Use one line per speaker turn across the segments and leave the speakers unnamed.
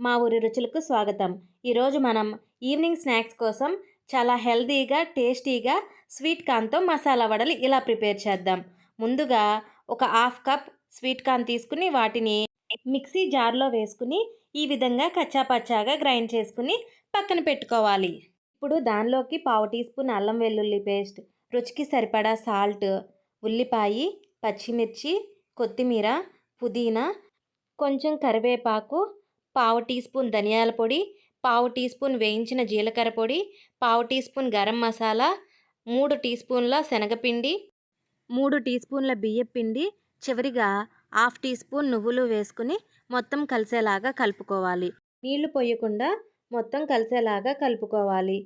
మా ఊరి రుచులకు స్వాగతం. ఈరోజు మనం ఈవినింగ్ స్నాక్స్ కోసం చాలా హెల్దీగా టేస్టీగా స్వీట్ కార్న్తో మసాలా వడలు ఇలా ప్రిపేర్ చేద్దాం. ముందుగా ఒక హాఫ్ కప్ స్వీట్ కార్న్ తీసుకుని వాటిని మిక్సీ జార్లో వేసుకుని ఈ విధంగా కచ్చాపచ్చాగా గ్రైండ్ చేసుకుని పక్కన పెట్టుకోవాలి. ఇప్పుడు దానిలోకి పావు టీ స్పూన్ అల్లం వెల్లుల్లి పేస్ట్ రుచికి సరిపడా సాల్ట్ ఉల్లిపాయ పచ్చిమిర్చి కొత్తిమీర పుదీనా కొంచెం కరివేపాకు పావు టీ స్పూన్ ధనియాల పొడి పావు టీ స్పూన్ వేయించిన జీలకర్ర పొడి పావు టీ స్పూన్ గరం మసాలా మూడు టీ స్పూన్ల శనగపిండి మూడు టీ స్పూన్ల బియ్యం పిండి చివరిగా హాఫ్ టీ స్పూన్ నువ్వులు వేసుకుని మొత్తం కలిసేలాగా కలుపుకోవాలి. నీళ్ళు పోయకుండా మొత్తం కలిసేలాగా కలుపుకోవాలి.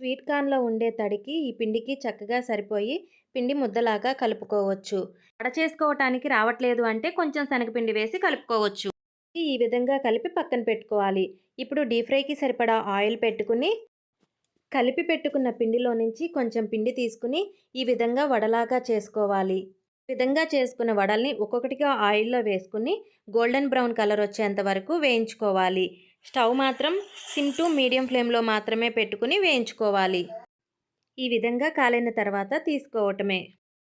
స్వీట్ కార్న్లో ఉండే తడికి ఈ పిండికి చక్కగా సరిపోయి పిండి ముద్దలాగా కలుపుకోవచ్చు. వడ చేసుకోవటానికి రావట్లేదు అంటే కొంచెం శనగపిండి వేసి కలుపుకోవచ్చు. ఈ విధంగా కలిపి పక్కన పెట్టుకోవాలి. ఇప్పుడు డీప్ ఫ్రైకి సరిపడా ఆయిల్ పెట్టుకుని కలిపి పెట్టుకున్న పిండిలో నుంచి కొంచెం పిండి తీసుకుని ఈ విధంగా వడలాగా చేసుకోవాలి. విధంగా చేసుకున్న వడల్ని ఒక్కొక్కటిగా ఆయిల్లో వేసుకుని గోల్డెన్ బ్రౌన్ కలర్ వచ్చేంత వరకు వేయించుకోవాలి. స్టవ్ మాత్రం సిమ్ టు మీడియం ఫ్లేమ్లో మాత్రమే పెట్టుకుని వేయించుకోవాలి. ఈ విధంగా కాలిన తర్వాత తీసుకోవటమే.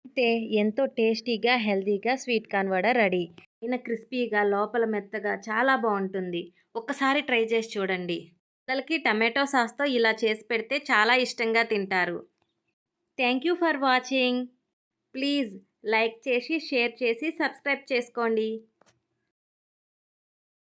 అయితే ఎంతో టేస్టీగా హెల్తీగా స్వీట్ కార్న్ వడ రెడీ. పైన క్రిస్పీగా లోపల మెత్తగా చాలా బాగుంటుంది ఒక్కసారి ట్రై చేసి చూడండి. పిల్లలకి టమాటో సాస్తో ఇలా చేసి పెడితే చాలా ఇష్టంగా తింటారు. Thank you for watching. Please like చేసి షేర్ చేసి సబ్స్క్రైబ్ చేసుకోండి.